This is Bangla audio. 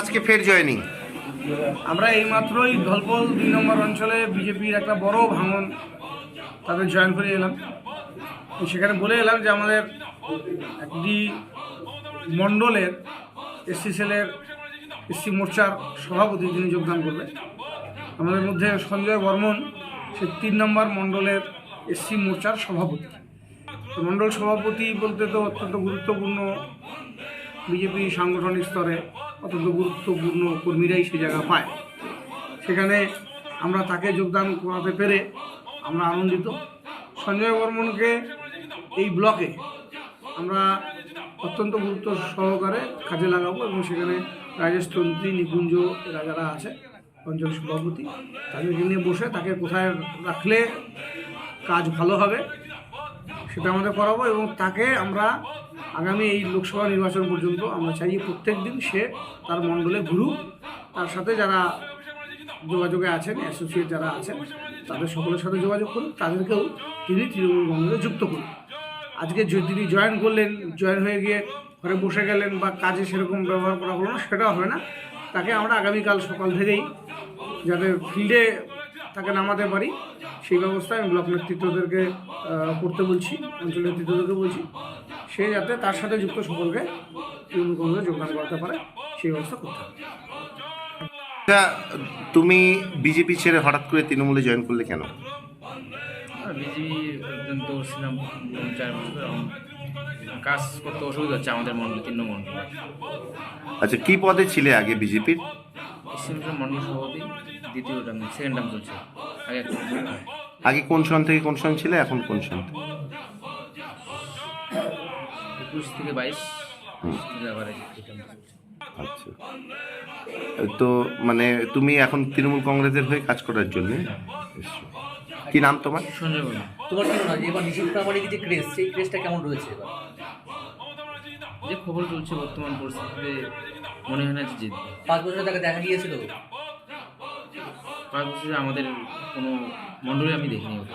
আজকে ফের জয়েনিং আমরা এইমাত্রই ধলপল দুই নম্বর অঞ্চলে বিজেপির একটা বড় ভাঙন তাদের জয়েন করে এলাম। সেখানে বলে এলাম যে আমাদের একটি মণ্ডলের এসসি সেলের এসসি মোর্চার সভাপতি যিনি যোগদান করবেন। আমাদের মধ্যে সঞ্জয় বর্মন, সে তিন নম্বর মণ্ডলের এসসি মোর্চার সভাপতি। মণ্ডল সভাপতি বলতে তো অত্যন্ত গুরুত্বপূর্ণ বিজেপি সাংগঠনিক স্তরে অত্যন্ত গুরুত্বপূর্ণ কর্মীরাই সে জায়গা পায়। সেখানে আমরা তাকে যোগদান করাতে পেরে আমরা আনন্দিত। সঞ্জয় বর্মনকে এই ব্লকে আমরা অত্যন্ত গুরুত্ব সহকারে কাজে লাগাবো এবং সেখানে রাজেশ তন্ত্রী নিকুঞ্জ এরা যারা আছে অঞ্চল সভাপতি, তাদেরকে নিয়ে বসে তাকে কোথায় রাখলে কাজ ভালো হবে সেটা আমাদের করাবো এবং তাকে আমরা আগামী এই লোকসভা নির্বাচন পর্যন্ত আমরা চাই প্রত্যেক দিন সে তার মণ্ডলে ঘুরুক। তার সাথে যারা যোগাযোগে আছেন অ্যাসোসিয়েট যারা আছেন, তাদের সকলের সাথে যোগাযোগ করুন তাদেরকেও তিনি তৃণমূল কংগ্রেসে যুক্ত করুন আজকে তিনি জয়েন করলেন জয়েন হয়ে গিয়ে ঘরে বসে গেলেন বা কাজে সেরকম ব্যবহার করা হলো না সেটাও হবে না। তাকে আমরা আগামীকাল সকাল থেকেই যাতে ফিল্ডে তাকে নামাতে পারি, সেই ব্যবস্থা আমি ব্লক নেতৃত্বদেরকে করতে বলছি অঞ্চল নেতৃত্বদেরকে বলছি। সে যাতে তার সাথে যুক্ত সকলকে তৃণমূল কংগ্রেসে যোগদান করাতে পারে সেই ব্যবস্থা করতে হবে। আচ্ছা, তুমি বিজেপি ছেড়ে হঠাৎ করে তৃণমূলে জয়েন করলে কেন? বিজেপি একজন তো ছিলাম চার বছর কাজ করতে অসুবিধা হচ্ছে আমাদের মন্ডল মন্ডল আচ্ছা কি পদে ছিলে আগে বিজেপির? মন্ডল সভাপতি দ্বিতীয় টার্ম সেকেন্ড টার্ম চলছে। আগে আগে কোন সন থেকে কোন সন ছিলে এখন কোন সন? একুশ থেকে বাইশ। আবার। আচ্ছা। তো মানে তুমি এখন তৃণমূল কংগ্রেসের হয়ে কাজ করার জন্য। কি নাম তোমার? সঞ্জয় তোমার কি মনে হয় এবার প্রামাণিক যে ক্রেজ সেই ক্রেজটা কেমন রয়েছে এবার? যে খবর চলছে বর্তমান পরিস্থিতিতে মনে হয় না যে জিতবে পাঁচ বছরে তাকে দেখা গিয়েছিল পাঁচ বছরে আমাদের কোনো মণ্ডলে আমি দেখিনি আপনি